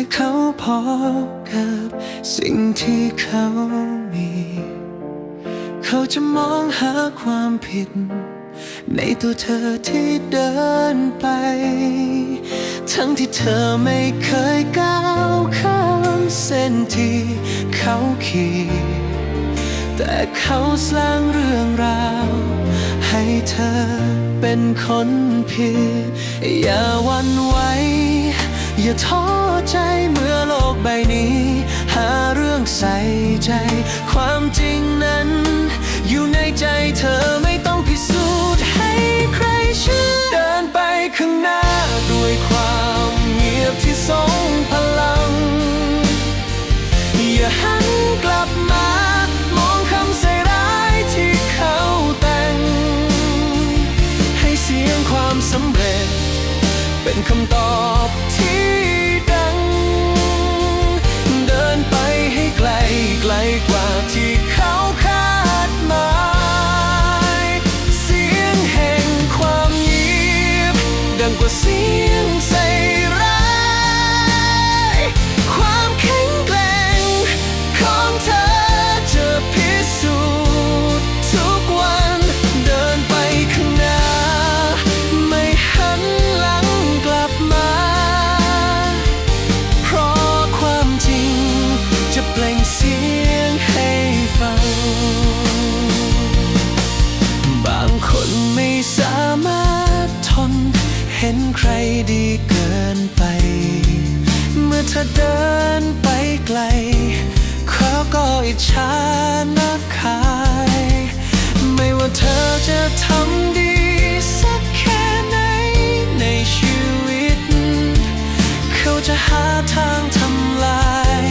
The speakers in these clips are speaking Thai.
เมื่อใจเขาพอกับสิ่งที่เขามี เขาจะมองหาความผิด ในตัวเธอที่เดินไป ทั้งที่เธอไม่เคยก้าวข้ามเส้นที่เขาขีดแต่เขาสร้างเรื่องราว ให้เธอเป็นคนผิดอย่าหวันไหว อย่าท้อใจเมื่อโลกใบนี้ หาเรื่องใส่ใจ ความจริงนั้น อยู่ในใจเธอไม่ต้องพิสูจน์ให้ใครเชื่อเดินไปข้างหน้าด้วยความเงียบที่ทรงพลัง อย่าหันกลับมา มองคำใส่ร้ายที่เขาแต่ง ให้เสียงความสำเร็จ เป็นคำตอบที่ เธอเดินไปไกล เขาก็อิจฉานักขาย ไม่ว่าเธอจะทำดีสักแค่ไหนในชีวิต เขาจะหาทางทำลาย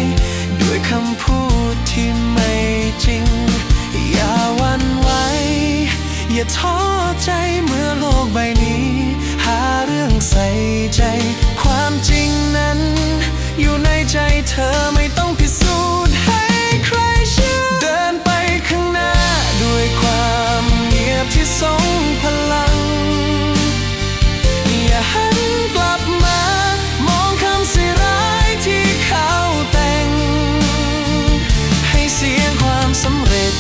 ด้วยคำพูดที่ไม่จริง อย่าหวันไหว อย่าท้อใจเมื่อโลกใบนี้ หาเรื่องใส่ใจความจริงนั้น อยู่ในใจเธอไม่ต้องพิสูจน์ให้ใครเชื่อ เดินไปข้างหน้าด้วยความเงียบที่ทรงพลัง อย่าหันกลับมา มองคำสิร้ายที่เขาแต่ง ให้เสียงความสำเร็จ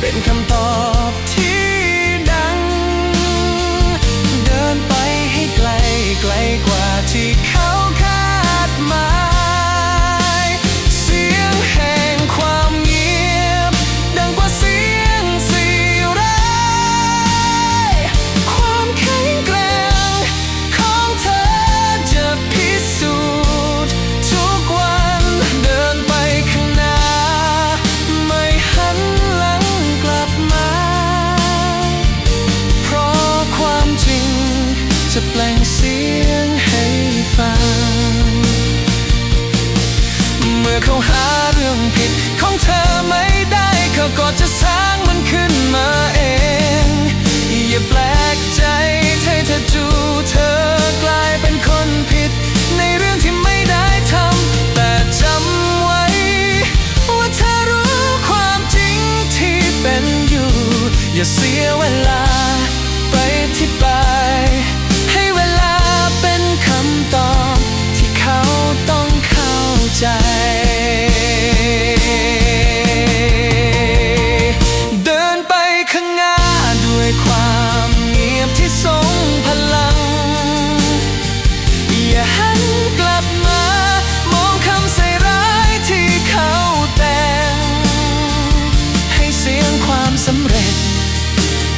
เป็นคำตอบที่ จะแปลงเสียงให้ฟัง เมื่อเขาหาเรื่องผิดของเธอไม่ได้เขาก็จะสร้างมันขึ้นมาเอง อย่าแปลกใจถ้าเธอจูเธอกลายเป็นคนผิด ในเรื่องที่ไม่ได้ทำแต่จำไว้ ว่าเธอรู้ความจริงที่เป็นอยู่ อย่าเสียเวลา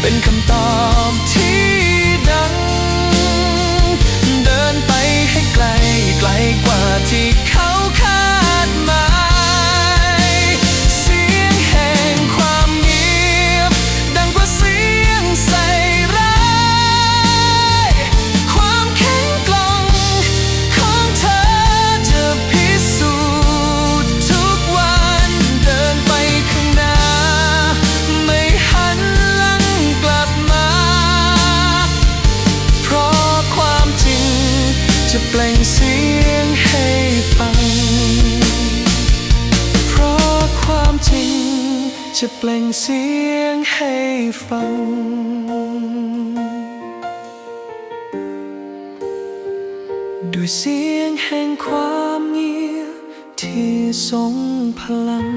เป็นคำตอบ จะเปล่งเสียงให้ฟัง ด้วยเสียงแห่งความเงียบที่ทรงพลัง